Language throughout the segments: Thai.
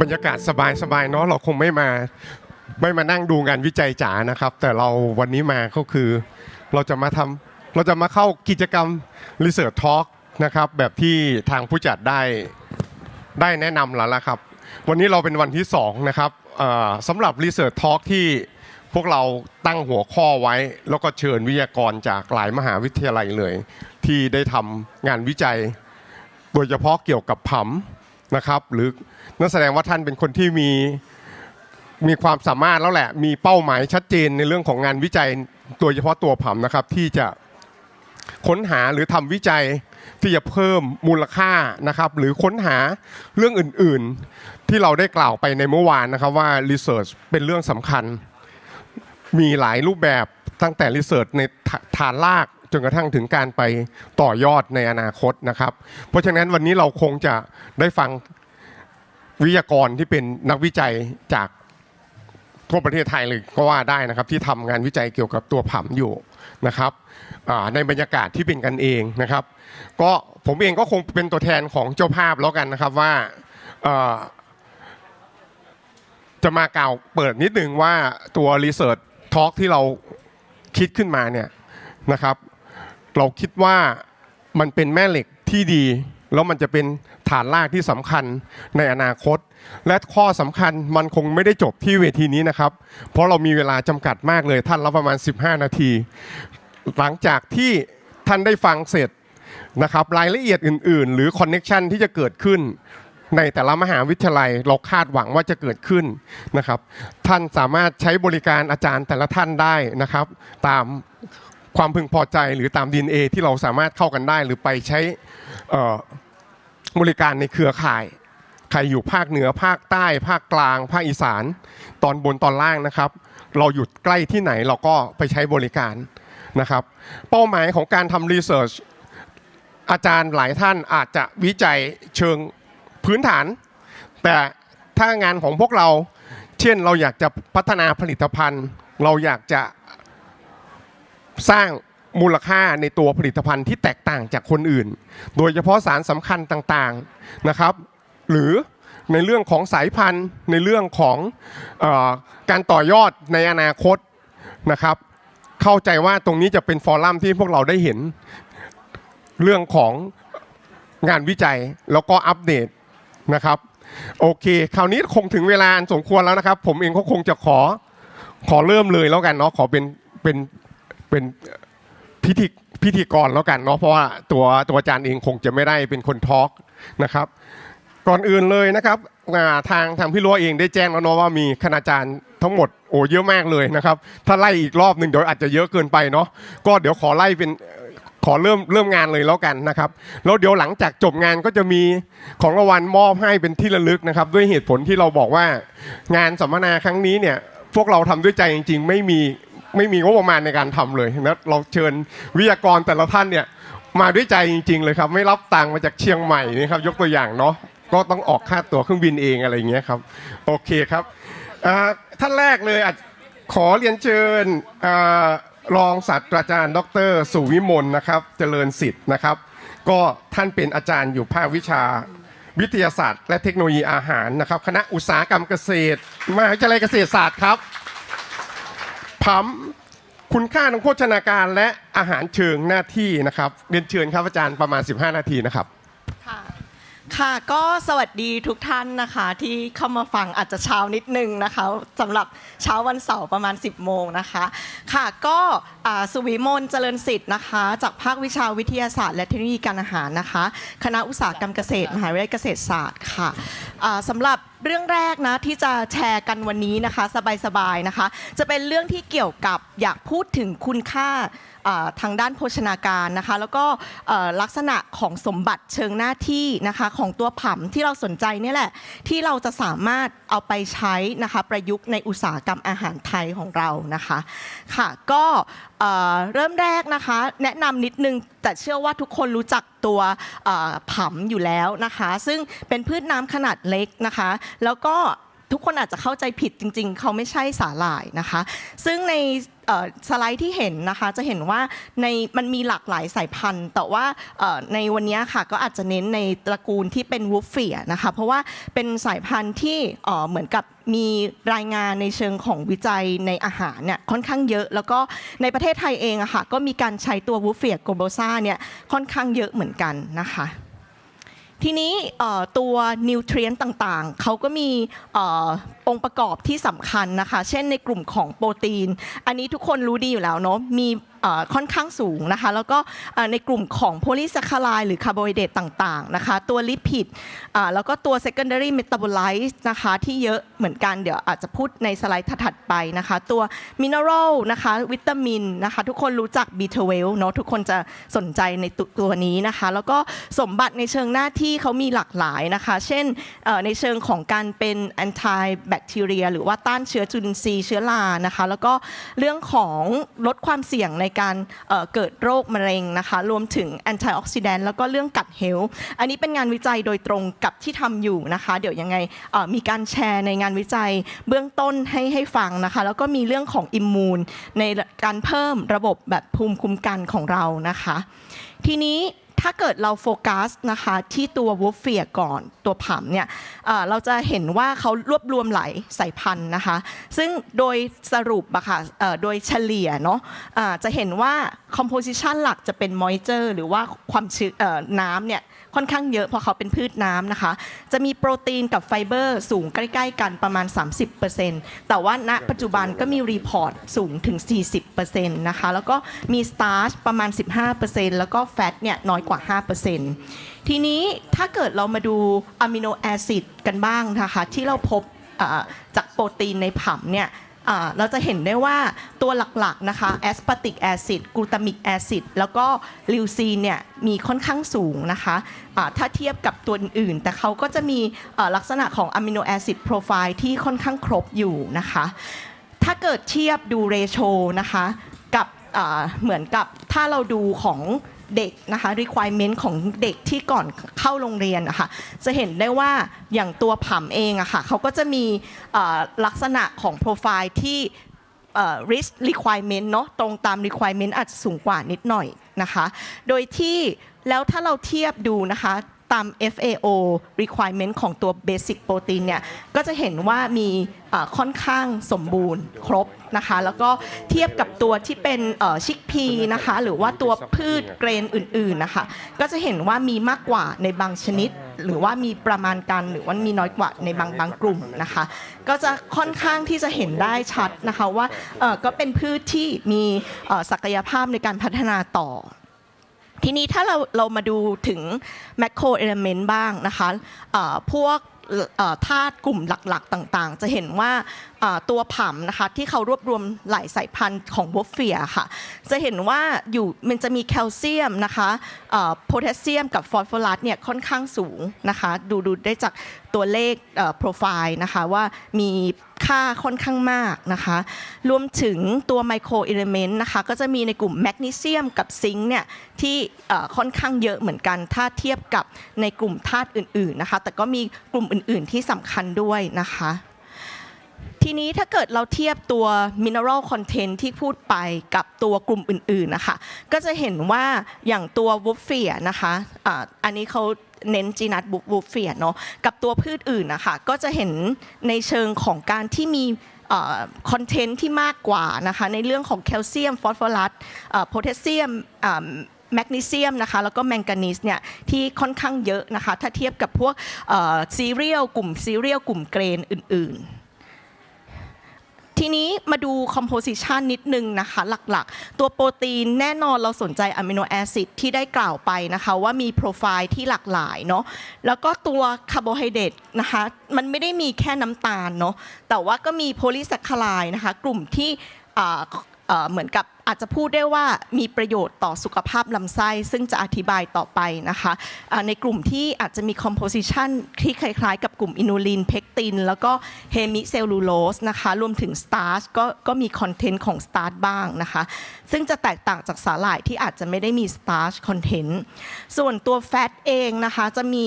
บรรยากาศสบายๆเนาะเราคงไม่มาไม่มานั่งดูงานวิจัยจ๋านะครับ แต่เราวันนี้มาก็คือเราจะมาทำเราจะมาเข้ากิจกรรม Research Talk นะครับแบบที่ทางผู้จัดได้ได้แนะนำแล้วละครับ วันนี้เราเป็นวันที่2นะครับสำหรับ Research Talk ที่พวกเราตั้งหัวข้อไว้ แล้วก็เชิญวิทยากรจากหลายมหาวิทยาลัยเลย ที่ได้ทำงานวิจัย โดยเฉพาะเกี่ยวกับผัม นะครับ หรือนั่นแสดงว่าท่านเป็นคนที่มีมีความสามารถแล้วแหละ มีเป้าหมายชัดเจนในเรื่องของงานวิจัยโดยเฉพาะตัวผมนะครับ ที่จะค้นหาหรือทำวิจัยที่จะเพิ่มมูลค่านะครับ หรือค้นหาเรื่องอื่น ๆ ที่เราได้กล่าวไปในเมื่อวานนะครับว่า Research เป็นเรื่องสำคัญ มีหลายรูปแบบตั้งแต่รีเสิร์ชในฐานราก จนกระทั่งถึงการไปต่อยอดในอนาคตนะครับ เพราะฉะนั้นวันนี้เราคงจะได้ฟังวิทยากรที่เป็นนักวิจัยจากทั่วประเทศไทยเลยก็ว่าได้นะครับ ที่ทำงานวิจัยเกี่ยวกับตัวผัมอยู่นะครับในบรรยากาศที่เป็นกันเองนะครับ ก็ผมเองก็คงเป็นตัวแทนของเจ้าภาพแล้วกันนะครับว่าจะมากล่าวเปิดนิดนึงว่าตัว Research Talk ที่เราคิดขึ้นมาเนี่ยนะครับ เราคิดว่ามันเป็นแม่เหล็กที่ดี แล้วมันจะเป็นฐานรากที่สำคัญในอนาคต และข้อสำคัญมันคงไม่ได้จบที่เวทีนี้นะครับ เพราะเรามีเวลาจำกัดมากเลยท่านละประมาณ 15 นาที หลังจากที่ท่านได้ฟังเสร็จนะครับรายละเอียดอื่น ๆ หรือคอนเน็ชันที่จะเกิดขึ้นในแต่ละมหาวิทยาลัยเราคาดหวังว่าจะเกิดขึ้นนะครับ ท่านสามารถใช้บริการอาจารย์แต่ละท่านได้นะครับ ตาม ความพึงพอใจหรือตาม DNA ที่เราสามารถเข้ากันได้ หรือไปใช้บริการในเครือข่าย ใครอยู่ภาคเหนือภาคใต้ ภาคกลาง ภาคอีสาน ตอนบนตอนล่างนะครับ เราอยู่ใกล้ที่ไหนเราก็ไปใช้บริการนะครับ เป้าหมายของการทำรีเสิร์ชอาจารย์หลายท่านอาจจะวิจัยเชิงพื้นฐาน แต่ถ้างานของพวกเรา เช่นเราอยากจะพัฒนาผลิตภัณฑ์ เราอยากจะ สร้างมูลค่าในตัวผลิตภัณฑ์ที่แตกต่างจากคนอื่น โดยเฉพาะสารสำคัญต่างๆนะครับ หรือในเรื่องของสายพันธุ์ ในเรื่องของออการต่อยอดในอนาคตนะครับ เข้าใจว่าตรงนี้จะเป็นฟอรัมที่พวกเราได้เห็นเรื่องของงานวิจัยแล้วก็อัปเดตนะครับโอเค คราวนี้คงถึงเวลาสมควรแล้วนะครับ ผมเองก็คงจะขอขอเริ่มเลยแล้วกันเนาะขอเป็นเป็น เป็นพิธีพิธีกรแล้วกันเนาะเพราะว่าตัวตัวอาจารย์เองคงจะไม่ได้เป็นคนทอล์กนะครับ ก่อนอื่นเลยนะครับทางทางพี่ลัวเองได้แจ้งแล้วเนาะว่ามีคณาจารย์ทั้งหมดโอ้เยอะมากเลยนะครับ ถ้าไล่อีกรอบหนึ่งเดี๋ยวอาจจะเยอะเกินไปเนาะก็เดี๋ยวขอไล่เป็นขอเริ่มเริ่มงานเลยแล้วกันนะครับแล้วเดี๋ยวหลังจากจบงานก็จะมีของรางวัลมอบให้เป็นที่ระลึกนะครับ ด้วยเหตุผลที่เราบอกว่างานสัมมนาครั้งนี้เนี่ยพวกเราทำด้วยใจจริง ๆ ไม่มี ไม่มีงบประมาณในการทำเลยนะเราเชิญวิทยากรแต่ละท่านเนี่ยมาด้วยใจจริง ๆ เลยครับ ไม่รับตังค์มาจากเชียงใหม่นี่ครับยกตัวอย่างเนาะก็ต้องออกค่าตั๋วเครื่องบินเองอะไรอย่างเงี้ยครับโอเคครับท่านแรกเลยอขอเรียนเชิญรองศาสตราจารย์ ดร สุวิมลนะครับ เจริญสิทธิ์นะครับ ก็ท่านเป็นอาจารย์อยู่ภาควิชาวิทยาศาสตร์ และเทคโนโลยีอาหารนะครับ คณะอุตสาหกรรมเกษตรมหาวิทยาลัยเกษตรศาสตร์ครับ ผัมคุณค่าทางโภชนาการและอาหารเชิงหน้าที่นะครับเรียนเชิญครับอาจารย์ประมาณ 15 นาทีนะครับ ค่ะก็สวัสดีทุกท่านนะคะที่เข้ามาฟังอาจจะเช้านิดนึงนะคะสำหรับเช้าวันเสาร์ประมาณ 10 โมงนะคะ ค่ะก็สุวิมลเจริญสิทธิ์นะคะ จากภาควิชาวิทยาศาสตร์ และเทคโนโลยีการอาหารนะคะ คณะอุตสาหกรรมเกษตร มหาวิทยาลัยเกษตรศาสตร์ค่ะสำหรับเรื่องแรกนะที่จะแชร์กันวันนี้นะคะ สบายๆนะคะ จะเป็นเรื่องที่เกี่ยวกับอยากพูดถึงคุณค่า ทางด้านโภชนาการนะคะ แล้วก็ลักษณะของสมบัติเชิงหน้าที่นะคะของตัวผัมที่เราสนใจนี่แหละ ที่เราจะสามารถเอาไปใช้นะคะประยุกต์ในอุตสาหกรรมอาหารไทยของเรานะคะค่ะก็เริ่มแรกนะคะ แนะนำนิดนึงแต่เชื่อว่าทุกคนรู้จักตัวเอ่อผัมอยู่แล้วนะคะ ซึ่งเป็นพืชน้ำขนาดเล็กนะคะ แล้วก็ทุกคนอาจจะเข้าใจผิดจริง ๆ เขาไม่ใช่สาหร่ายนะคะ ซึ่งใน สไลด์ที่เห็นนะคะจะเห็นว่าในมันมีหลากหลายสายพันธุ์ แต่ว่าในวันนี้ค่ะก็อาจจะเน้นในตระกูลที่เป็นวูฟเฟียนะคะเพราะว่าเป็นสายพันธุ์ที่เหมือนกับมีรายงานในเชิงของวิจัยในอาหารเนี่ยค่อนข้างเยอะ แล้วก็ในประเทศไทยเองอะค่ะก็มีการใช้ตัววูฟเฟียโกโบซาเนี่ยค่อนข้างเยอะเหมือนกันนะคะ ทีนี้ตัวนิวเทรียนต่างๆ เขาก็มีอองค์ประกอบที่สำคัญนะคะ เช่นในกลุ่มของโปรตีน อันนี้ทุกคนรู้ดีอยู่แล้วเนาะมี ค่อนข้างสูงนะคะแล้วก็ในกลุ่มของโพลีแซคคาไลหรือคาร์โบไฮเดรตต่างๆนะคะตัวลิพิดแล้วก็ตัว secondary metabolite นะคะที่เยอะเหมือนกันเดี๋ยวอาจจะพูดในสไลด์ถัดไปนะคะตัวมินเนอรัลนะคะวิตามินนะคะทุกคนรู้จัก B12 เนาะทุกคนจะสนใจในตัวตัวนี้นะคะแล้วก็สมบัติในเชิงหน้าที่เขามีหลากหลายนะคะเช่นในเชิงของการเป็น anti bacteria หรือว่าต้านเชื้อจุลินทรีย์เชื้อรานะคะแล้วก็เรื่องของลดความเสี่ยงในการเเกิดโรคมะเร็งนะคะ รวมถึงแอนตี้ออกซิแดนต์แล้วก็เรื่องกัดเฮลอันนี้เป็นงานวิจัยโดยตรงกับที่ทำอยู่นะคะ เดี๋ยวยังไงมีการแชร์ในงานวิจัยเบื้องต้นให้ให้ฟังนะคะ แล้วก็มีเรื่องของอิมมูนในการเพิ่มระบบแบบภูมิคุ้มกันของเรานะคะ ทีนี้ ถ้าเกิดเราโฟกัสนะคะที่ตัววูฟเฟียก่อนตัวผำเนี่ยเราจะเห็นว่าเขารวบรวมหลายสายพันธุ์นะคะ ซึ่งโดยสรุปอะค่ะโดยเฉลี่ยเนาะจะเห็นว่าคอมโพสิชันหลักจะเป็นมอยเจอร์หรือว่าความชื้นน้ำเนี่ย ค่อนข้างเยอะเพราะเขาเป็นพืชน้ำนะคะ จะมีโปรตีนกับไฟเบอร์สูงใกล้ ๆ กันประมาณ 30%แต่ว่าณปัจจุบันก็มีรีพอร์ตสูงถึง 40%นะคะ แล้วก็มีสตาร์ชประมาณ 15%แล้วก็แฟตเนี่ยน้อยกว่า 5%ทีนี้ถ้าเกิดเรามาดูอะมิโนแอซิดกันบ้างนะคะ ที่เราพบจากโปรตีนในผัมเนี่ย อ่าเราจะเห็นได้ว่าตัวหลักๆนะคะแอสปาติกแอซิดกลูตามิกแอซิดแล้วก็ลิวซีนเนี่ยมีค่อนข้างสูงนะคะะถ้าเทียบกับตัวอื่น แต่เขาก็จะมีะลักษณะของอะมิโนแอซิดโปรไฟล์ที่ค่อนข้างครบอยู่นะคะ ถ้าเกิดเทียบดูเรโชนะคะ เหมือนกับถ้าเราดูของเด็กนะคะ requirement ของเด็กที่ก่อนเข้าโรงเรียนนะคะจะเห็นได้ว่าอย่างตัวผัมเองอะค่ะเขาก็จะมีลักษณะของโปรไฟล์ที่ risk requirement เนาะตรงตาม requirement อาจจะสูงกว่านิดหน่อยนะคะ โดยที่แล้วถ้าเราเทียบดูนะคะ ตาม FAO requirement ของตัว basic protein เนี่ยก็จะเห็นว่ามีค่อนข้างสมบูรณ์ครบนะคะ แล้วก็เทียบกับตัวที่เป็นชิคพีนะคะหรือว่าตัวพืชเกรนอื่นๆนะคะก็จะเห็นว่ามีมากกว่าในบางชนิด หรือว่ามีประมาณกันหรือว่ามีน้อยกว่าในบางบางกลุ่มนะคะ ก็จะค่อนข้างที่จะเห็นได้ชัดนะคะว่าก็เป็นพืชที่มีศักยภาพในการพัฒนาต่อ ทีนี้ถ้าเราเรามาดูถึงแมคโครเอลเมนต์บ้างนะคะพวกธาตุกลุ่มหลักๆต่างๆ จะเห็นว่าตัวผํนะคะที่เขารวบรวมหลายสายพันธุ์ของบฟเฟียค่ะ จะเห็นว่าอยู่มันจะมีแคลเซียมนะคะโพแทสเซียมกับฟอสฟอรัสเนี่ยค่อนข้างสูงนะคะดูดูได้จากตัวเลขโปรไฟล์นะคะว่ามีค่าค่อนข้างมากนะคะ รวมถึงตัวไมโครเอลเมนต์นะคะก็จะมีในกลุ่มแมกนีเซียมกับซิงค์เนี่ยที่ค่อนข้างเยอะเหมือนกัน ถ้าเทียบกับในกลุ่มธาตุอื่นๆนะคะ แต่ก็มีกลุ่มอื่นๆที่สำคัญด้วยนะคะ ทีนี้ถ้าเกิดเราเทียบตัว mineral content ที่พูดไปกับตัวกลุ่มอื่นๆนะคะ ก็จะเห็นว่าอย่างตัววูฟเฟียนะคะอันนี้เขาเน้นจีนัทวูฟเฟียเนาะกับตัวพืชอื่นนะคะก็จะเห็นในเชิงของการที่มีคอนเทนต์ที่มากกว่านะคะในเรื่องของแคลเซียมฟอสฟอรัสโพแทสเซียมแมกนีเซียมนะคะแล้วก็แมงกานีสเนี่ยที่ค่อนข้างเยอะนะคะถ้าเทียบกับพวกซีเรียลกลุ่มซีเรียลกลุ่มเกรนอื่นๆ ทีนี้มาดู composition นิดนึงนะคะหลักๆ ตัวโปรตีนแน่นอนเราสนใจอะมิโนแอซิดที่ได้กล่าวไปนะคะว่ามีโปรไฟล์ที่หลากหลายเนาะแล้วก็ตัวคาร์โบไฮเดรตนะคะมันไม่ได้มีแค่น้ำตาลเนาะแต่ว่าก็มีโพลีแซคคาไลนะคะกลุ่มที่เหมือนกับ อาจจะพูดได้ว่ามีประโยชน์ต่อสุขภาพลำไส้ ซึ่งจะอธิบายต่อไปนะคะในกลุ่มที่อาจจะมี composition ที่คล้ายๆ กับกลุ่มอินูลิน เพกติน แล้วก็เฮมิเซลลูโลสนะคะรวมถึงสตาร์ชก็ก็มีคอนเทนต์ของสตาร์ชบ้างนะคะซึ่งจะแตกต่างจากสาหร่ายที่อาจจะไม่ได้มีสตาร์ชคอนเทนต์ส่วนตัวแฟตเองนะคะจะมี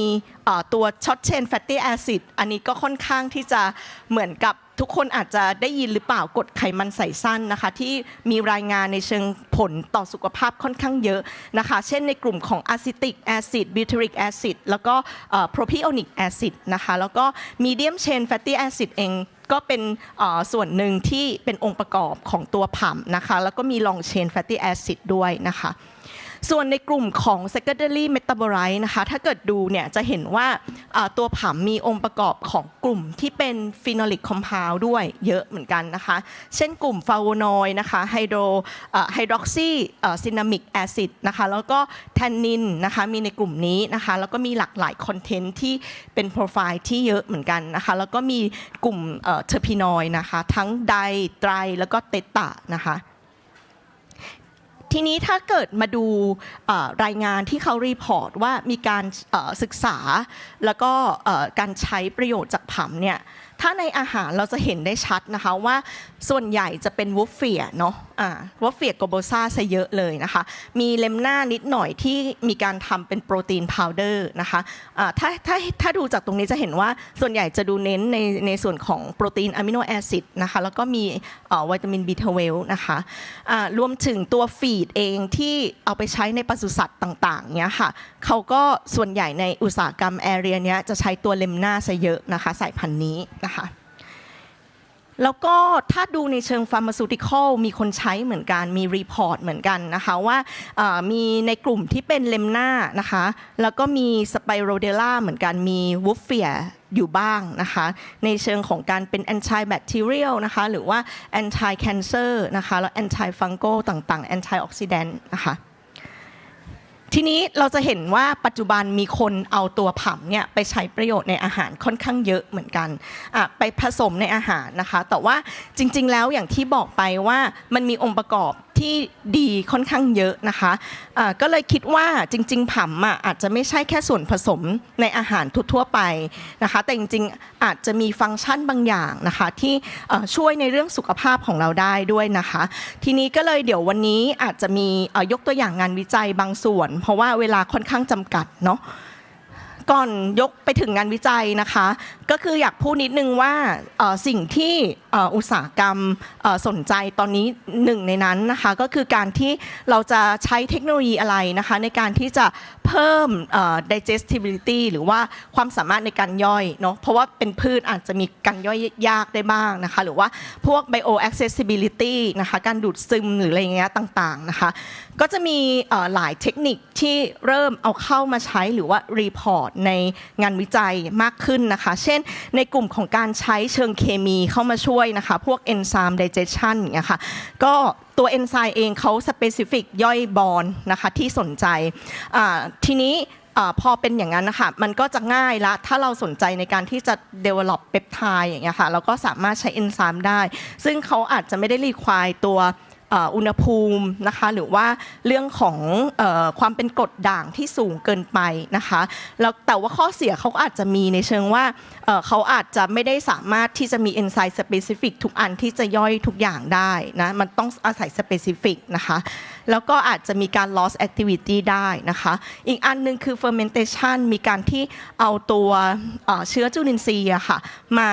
ตัวช็อตเชนแฟตตี้แอซิดอันนี้ก็ค่อนข้างที่จะเหมือนกับทุกคนอาจจะได้ยินหรือเปล่ากดไขมันใส่สั้นนะคะ ที่มีรายงานในเชิงผลต่อสุขภาพค่อนข้างเยอะนะคะ เช่นในกลุ่มของอะซิติกแอซิดบิวทริกแอซิดแล้วก็โปรพิโอนิกแอซิดนะคะแล้วก็มีเดียมเชนแฟตตี้แอซิดเองก็เป็นส่วนหนึ่งที่เป็นองค์ประกอบของตัวผัมนะคะ แล้วก็มีลองเชนแฟตตี้แอซิดด้วยนะคะ ส่วนในกลุ่มของ secondary metabolite นะคะ ถ้าเกิดดูเนี่ยจะเห็นว่าตัวผัมมีองค์ประกอบของกลุ่มที่เป็น phenolic compound ด้วยเยอะเหมือนกันนะคะ เช่นกลุ่มฟาโวนอยนะคะไฮโดรไฮดรอกซีซินามิกแอซิดนะคะ แล้วก็แทนนินนะคะ มีในกลุ่มนี้นะคะ แล้วก็มีหลากหลายคอนเทนต์ที่เป็นโปรไฟล์ที่เยอะเหมือนกันนะคะ แล้วก็มีกลุ่มเทอร์พีนอยนะคะ ทั้งไดไตรแล้วก็เตตานะคะ ทีนี้ถ้าเกิดมาดูรายงานที่เขารีพอร์ตว่ามีการศึกษา แล้วก็การใช้ประโยชน์จากผัมเนี่ยถ้าในอาหารเราจะเห็นได้ชัดนะคะว่าส่วนใหญ่จะเป็นวูฟเฟียเนาะ อ่าวฟเฟียโกโบซาซะเยอะเลยนะคะ มีเลมหน้านิดหน่อยที่มีการทำเป็นโปรตีนพาวเดอร์นะคะอ่าถ้าถ้าถ้าดูจากตรงนี้จะเห็นว่าส่วนใหญ่จะดูเน้นในในส่วนของโปรตีนอะมิโนแอซิดนะคะ แล้วก็มีวิตามิน B12 นะคะอ่ารวมถึงตัวฟีดเองที่เอาไปใช้ในปศุสัตว์ต่างๆเนี้ยค่ะเขาก็ส่วนใหญ่ในอุตสาหกรรมแอเรียเนี้ยจะใช้ตัวเลมนาซะเยอะนะคะสายพันธุ์นี้นะคะ แล้วก็ถ้าดูในเชิงฟาร์มาซูติคอลมีคนใช้เหมือนกันมีรีพอร์ตเหมือนกันนะคะว่ามีในกลุ่มที่เป็นเลมนานะคะ แล้วก็มีสไปโรเดล่าเหมือนกันมีวูฟเฟียอยู่บ้างนะคะ ในเชิงของการเป็น anti bacterial นะคะ หรือว่า anti cancer นะคะ แล้ว anti fungal ต่างๆ anti oxidant นะคะ ทีนี้เราจะเห็นว่าปัจจุบันมีคนเอาตัวผัมเนี่ยไปใช้ประโยชน์ในอาหารค่อนข้างเยอะเหมือนกันอะไปผสมในอาหารนะคะ แต่ว่าจริง ๆ แล้วอย่างที่บอกไปว่ามันมีองค์ประกอบ ที่ดีค่อนข้างเยอะนะคะะก็เลยคิดว่าจริง ๆผัมอะอาจจะไม่ใช่แค่ส่วนผสมในอาหารทั่วไปนะคะ แต่จริงๆอาจจะมีฟังก์ชันบางอย่างนะคะที่ช่วยในเรื่องสุขภาพของเราได้ด้วยนะคะ ทีนี้ก็เลยเดี๋ยววันนี้อาจจะมียกตัวอย่างงานวิจัยบางส่วน เพราะว่าเวลาค่อนข้างจำกัดเนาะ ก่อนยกไปถึงงานวิจัยนะคะ ก็คืออยากพูดนิดนึงว่าสิ่งที่อุตสาหกรรมสนใจตอนนี้หนึ่งในนั้นนะคะก็คือการที่เราจะใช้เทคโนโลยีอะไรนะคะในการที่จะเพิ่ม digestibility หรือว่าความสามารถในการย่อยเนาะเพราะว่าเป็นพืชอาจจะมีการย่อยยากได้บ้างนะคะหรือว่าพวก bio accessibility นะคะการดูดซึมหรืออะไรเงี้ยต่างๆนะคะก็จะมีหลายเทคนิคที่เริ่มเอาเข้ามาใช้หรือว่ารีพอร์ตในงานวิจัยมากขึ้นนะคะ เช่น ในกลุ่มของการใช้เชิงเคมีเข้ามาช่วยนะคะ พวก enzyme digestion อย่างเงี้ยค่ะก็ตัวเอนไซม์เองเขาสเปซิฟิกย่อยบอลนะคะที่สนใจทีนี้อพอเป็นอย่างนั้นนะคะมันก็จะง่ายละถ้าเราสนใจในการที่จะ develop เปปไทด์อย่างเงี้ยค่ะเราก็สามารถใช้เอนไซม์ได้ ซึ่งเขาอาจจะไม่ได้รีควายตัว อุณหภูมินะคะหรือว่าเรื่องของอความเป็นกรดด่างที่สูงเกินไปนะคะแล้วแต่ว่าข้อเสียเขาอาจจะมีในเชิงว่าเขาอาจจะไม่ได้สามารถที่จะมีเอนไซม์สเปซิฟิกทุกอันที่จะย่อยทุกอย่างได้นะมันต้องอาศัยสเปซิฟิกนะคะแล้วก็อาจจะมีการ loss activity ได้นะคะอีกอันหนึงคือ fermentation มีการที่เอาตัวเชื้อจุลินทรีย์ค่ะมา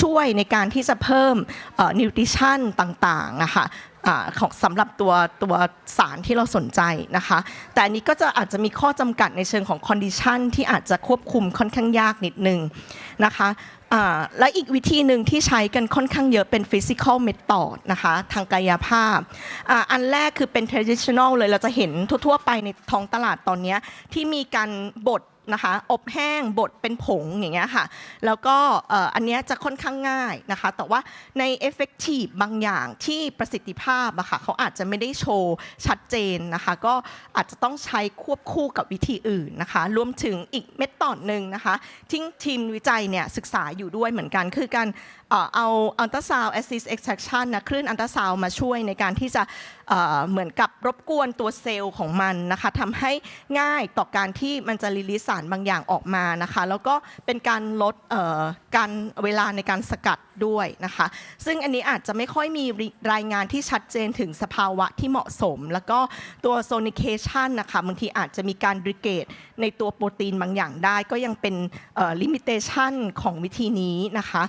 ช่วยในการที่จะเพิ่มเอ่อ nutrition ต่างๆนะคะอ่า ของสำหรับตัวตัวสารที่เราสนใจนะคะ แต่อันนี้ก็จะอาจจะมีข้อจำกัดในเชิงของคอนดิชันที่อาจจะควบคุมค่อนข้างยากนิดนึงนะคะและอีกวิธีหนึ่งที่ใช้กันค่อนข้างเยอะเป็น physical method นะคะทางกายภาพออันแรกคือเป็น traditional เลยเราจะเห็นทั่วๆไปในท้องตลาดตอนนี้ที่มีการบด นะคะอบแห้งบดเป็นผงอย่างเงี้ยค่ะแล้วก็อันเนี้ยจะค่อนข้างง่ายนะคะแต่ว่าใน effective บางอย่างที่ประสิทธิภาพอะค่ะเขาอาจจะไม่ได้โชว์ชัดเจนนะคะก็อาจจะต้องใช้ควบคู่กับวิธีอื่นนะคะรวมถึงอีกเม็ดตอดหนึ่งนะคะที่ทีมวิจัยเนี่ยศึกษาอยู่ด้วยเหมือนกัน คือการเอ่อเอา ultrasound assist extraction นะคลื่น ultrasound มาช่วยในการที่จะ เหมือนกับรบกวนตัวเซลล์ของมันนะคะทำให้ง่ายต่อการที่มันจะรีลิสสารบางอย่างออกมานะคะแล้วก็เป็นการลดการเวลาในการสกัดด้วยนะคะ ซึ่งอันนี้อาจจะไม่ค่อยมีรายงานที่ชัดเจนถึงสภาวะที่เหมาะสม แล้วก็ตัวโซนิเคชันนะคะบางทีอาจจะมีการริเกตในตัวโปรตีนบางอย่างได้ ก็ยังเป็นลิมิเตชันของวิธีนี้นะคะ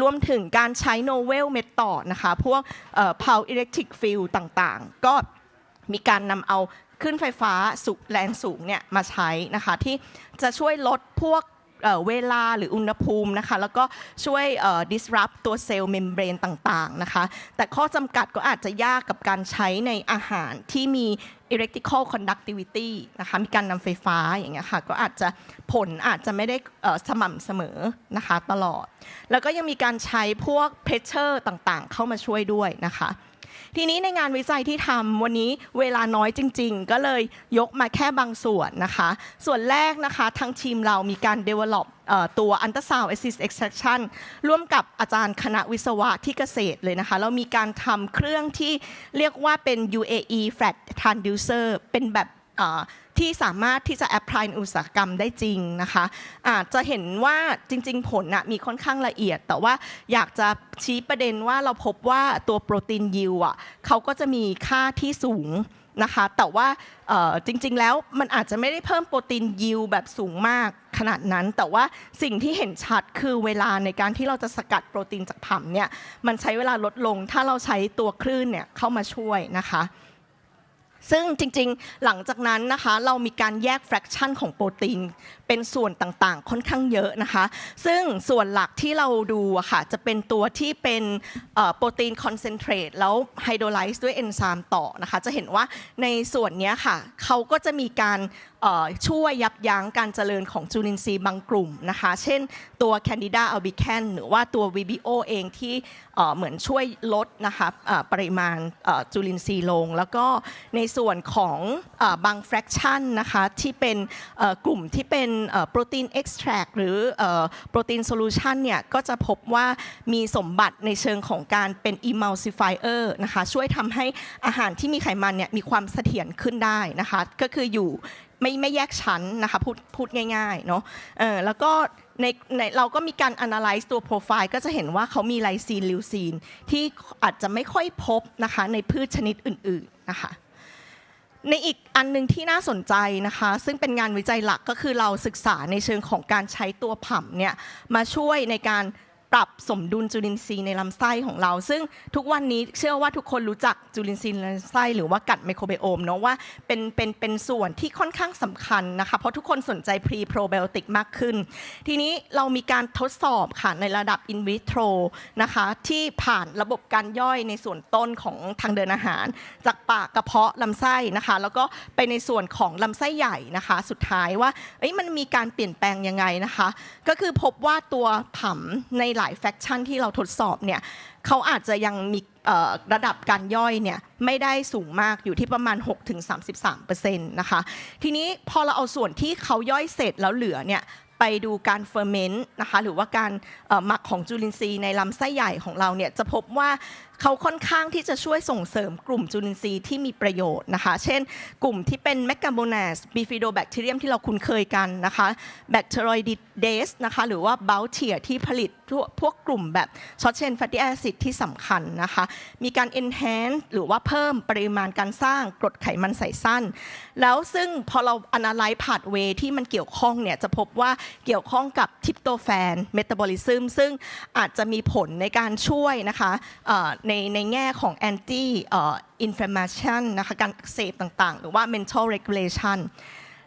รวมถึงการใช้ novel method นะคะ พวกเอ่อ power electric field ต่างๆ ก็มีการนำเอาขึ้นไฟฟ้าสูงแรงสูงเนี่ยมาใช้นะคะ ที่จะช่วยลดพวก เวลาหรืออุณหภูมินะคะ แล้วก็ช่วย disrupt ตัวเซลล์เมมเบรนต่างๆนะคะ แต่ข้อจำกัดก็อาจจะยากกับการใช้ในอาหารที่มี electrical conductivity นะคะ มีการนำไฟฟ้าอย่างเงี้ยค่ะ ก็อาจจะผลอาจจะไม่ได้สม่ำเสมอนะคะตลอด แล้วก็ยังมีการใช้พวก pressure ต่างๆ เข้ามาช่วยด้วยนะคะ ทีนี้ในงานวิจัยที่ทำวันนี้เวลาน้อยจริง ๆ ก็เลยยกมาแค่บางส่วนนะคะ ส่วนแรกนะคะทางทีมเรามีการ develop ตัว ultrasound assist extraction ร่วมกับอาจารย์คณะวิศวะที่เกษตรเลยนะคะ เรามีการทำเครื่องที่เรียกว่าเป็น UAE flat transducer เป็นแบบ ที่สามารถที่จะ apply ในอุตสาหกรรมได้จริงนะคะอาจจะเห็นว่าจริง ๆ ผลนะมีค่อนข้างละเอียด แต่ว่าอยากจะชี้ประเด็นว่าเราพบว่าตัวโปรตีนยิวอะเขาก็จะมีค่าที่สูงนะคะแต่ว่าจริงๆแล้วมันอาจจะไม่ได้เพิ่มโปรตีนยิวแบบสูงมากขนาดนั้น แต่ว่าสิ่งที่เห็นชัดคือเวลาในการที่เราจะสกัดโปรตีนจากผัมเนี่ยมันใช้เวลาลดลงถ้าเราใช้ตัวคลื่นเนี่ยเข้ามาช่วยนะคะ ซึ่งจริงๆ หลังจากนั้นนะคะเรามีการแยกแฟกชันของโปรตีน เป็นส่วนต่างๆ ค่อนข้างเยอะนะคะ ซึ่งส่วนหลักที่เราดูอะค่ะจะเป็นตัวที่เป็นโปรตีนคอนเซนเทรตแล้วไฮโดรไลซ์ด้วยเอนไซม์ต่อนะคะ จะเห็นว่าในส่วนนี้ค่ะเขาก็จะมีการช่วยยับยั้งการเจริญของจุลินทรีย์บางกลุ่มนะคะ เช่นตัว Candida albicans หรือว่าตัว VBO เองที่เหมือนช่วยลดนะคะปริมาณจุลินทรีย์ลง แล้วก็ในส่วนของบาง fraction นะคะที่เป็นกลุ่มที่เป็นโปรตีน extract หรือโปรตีน solution เนี่ยก็จะพบว่ามีสมบัติในเชิงของการเป็น emulsifier นะคะช่วยทำให้อาหารที่มีไขมันเนี่ยมีความเสถียรขึ้นได้นะคะก็คืออยู่ ไม่ไม่แยกชั้นนะคะพูดพูดง่ายๆเนาะเออแล้วก็ในในเราก็มีการ analyze ตัวโปรไฟล์ก็จะเห็นว่าเขามีไลซีนลิวซีนที่อาจจะไม่ค่อยพบนะคะในพืชชนิดอื่นๆนะคะในอีกอันหนึงที่น่าสนใจนะคะ ซึ่งเป็นงานวิจัยหลักก็คือเราศึกษาในเชิงของการใช้ตัวผัมเนี่ยมาช่วยในการ ปรับสมดุลจุลินทรีย์ในลำไส้ของเรา ซึ่งทุกวันนี้เชื่อว่าทุกคนรู้จักจุลินทรีย์ในลำไส้หรือว่ากัดไมโครไบโอมเนาะว่าเป็นเป็นเป็นส่วนที่ค่อนข้างสำคัญนะคะ เพราะทุกคนสนใจพรีโปรไบโอติกมากขึ้น ทีนี้เรามีการทดสอบค่ะในระดับอินวิโทรนะคะที่ผ่านระบบการย่อยในส่วนต้นของทางเดินอาหาร จากปากกระเพาะลำไส้นะคะ แล้วก็ไปในส่วนของลำไส้ใหญ่นะคะ สุดท้ายว่าเอ้ยมันมีการเปลี่ยนแปลงยังไงนะคะ ก็คือพบว่าตัวผัมในหลายแฟกชันที่เราทดสอบเนี่ยเขาอาจจะยังมีระดับการย่อยเนี่ยไม่ได้สูงมากอยู่ที่ประมาณ 6-33%นะคะทีนี้พอเราเอาส่วนที่เขาย่อยเสร็จแล้วเหลือเนี่ยไปดูการเฟอร์เมนต์นะคะหรือว่าการหมักของจุลินทรีย์ในลำไส้ใหญ่ของเราเนี่ยจะพบว่า เขาค่อนข้างที่จะช่วยส่งเสริมกลุ่มจุลินทรีย์ที่มีประโยชน์นะคะ เช่น กลุ่มที่เป็นแมกกาโมนาสบิฟิโดแบคทีเรียมที่เราคุ้นเคยกันนะคะแบคทีรอยดิเดสนะคะหรือว่าเบลเทียที่ผลิตพวกกลุ่มแบบช็อตเชนแฟตติแอซิดที่สำคัญนะคะ มีการ enhance หรือว่าเพิ่มปริมาณการสร้างกรดไขมันใส่สั้น แล้วซึ่งพอเรา analyze pathway ที่มันเกี่ยวข้องเนี่ยจะพบว่าเกี่ยวข้องกับทิปโตแฟนเมตาบอลิซึมซึ่งอาจจะมีผลในการช่วยนะคะในในแง่ของ anti เอ่อ inflammation นะคะการอักเสบต่างๆ หรือว่า mental regulation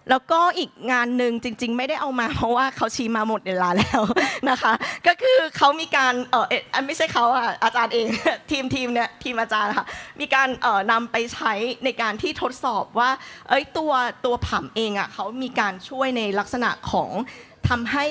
แล้วก็อีกงานหนึ่งจริง ๆ ไม่ได้เอามาเพราะว่าเขาชี้มาหมดเวลาแล้วนะคะ ก็คือเขามีการเออเออไม่ใช่เขาอะอาจารย์เองทีมทีมเนี่ยทีมอาจารย์ค่ะมีการเอ่อนำไปใช้ในการที่ทดสอบว่าเอ้ยตัวตัวผำเองอะเขามีการช่วยในลักษณะของทำให้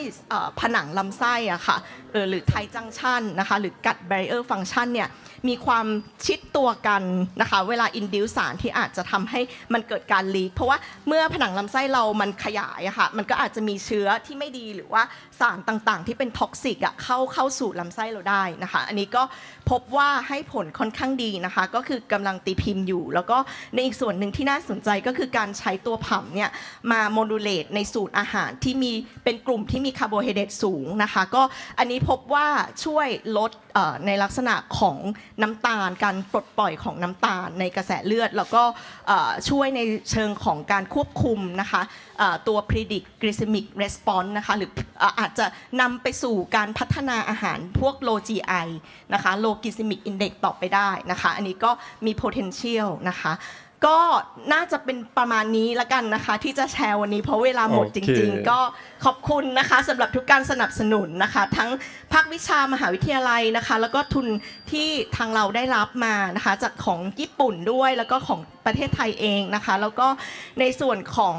ผนังลำไส้อะค่ะเออหรือไทจังชันนะคะหรือกัด barrier function เนี่ย มีความชิดตัวกันนะคะ เวลา induce สารที่อาจจะทำให้มันเกิดการลีกเพราะว่าเมื่อผนังลำไส้เรามันขยายอะค่ะมันก็อาจจะมีเชื้อที่ไม่ดีหรือว่าสารต่างๆ ที่เป็นท็อกซิกอะเข้าเข้าสู่ลำไส้เราได้นะคะ อันนี้ก็พบว่าให้ผลค่อนข้างดีนะคะ ก็คือกำลังตีพิมพ์อยู่ แล้วก็ในอีกส่วนหนึ่งที่น่าสนใจก็คือการใช้ตัวผำเนี่ยมาโมดูเลตในสูตรอาหารที่มีเป็นกลุ่มที่มีคาร์โบไฮเดรตสูงนะคะ ก็อันนี้พบว่าช่วยลดในลักษณะของ น้ำตาล การปลดปล่อยของน้ำตาลในกระแสเลือด แล้วก็ช่วยในเชิงของการควบคุมนะคะตัว predict glycemic response นะคะหรือเอ่ออาจจะนำไปสู่การพัฒนาอาหารพวก low GI นะคะ low glycemic index ต่อไปได้นะคะ อันนี้ก็มี potential นะคะ ก็น่าจะเป็นประมาณนี้ละกันนะคะ ที่จะแชร์วันนี้เพราะเวลาหมดโอจเคริง ๆ ก็ขอบคุณนะคะสำหรับทุกการสนับสนุนนะคะ ทั้งภาควิชามหาวิทยาลัยนะคะ แล้วก็ทุนที่ทางเราได้รับมานะคะจากของญี่ปุ่นด้วยแล้วก็ของประเทศไทยเองนะคะ แล้วก็ในส่วนของ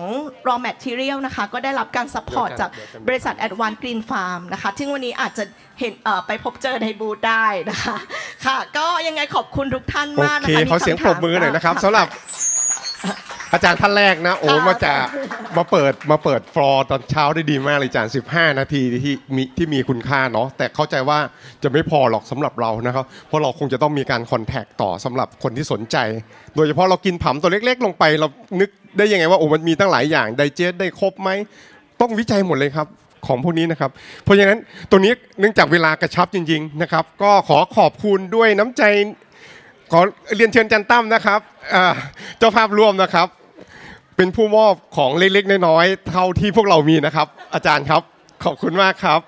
raw material นะคะก็ได้รับการ support จากบริษัท Advanced Green Farm นะคะซึ่งวันนี้อาจจะเห็นเอ่อไปพบเจอในบูธได้นะคะค่ะ ก็ยังไงขอบคุณทุกท่านโอมากนะเคคะขอเสียงปรบมือหน่อยนะครับสำหรับ อาจารย์ท่านแรกนะ โอ้ค่ะมาจะมาเปิดมาเปิดฟลอร์ตอนเช้าได้ดีมากเลยอาจารย์15 นาทีที่มีที่มีคุณค่าเนาะแต่เข้าใจว่าจะไม่พอหรอกสำหรับเรานะครับเพราะเราคงจะต้องมีการคอนแทคต่อสำหรับคนที่สนใจ โดยเฉพาะเรากินผำตัวเล็ก ๆ ลงไป เรานึกได้ยังไงว่าโอ้มันมีตั้งหลายอย่างไดเจสได้ครบไหมต้องวิจัยหมดเลยครับของพวกนี้นะครับ เพราะฉะนั้นตัวนี้เนื่องจากเวลากระชับจริง ๆนะครับ ก็ขอขอบคุณด้วยน้ำใจ ขอเรียนเชิญจันตั้มนะครับเจ้าภาพร่วมนะครับ เป็นผู้มอบของเล็กๆน้อยๆเท่าที่พวกเรามีนะครับ อาจารย์ครับ ขอบคุณมากครับ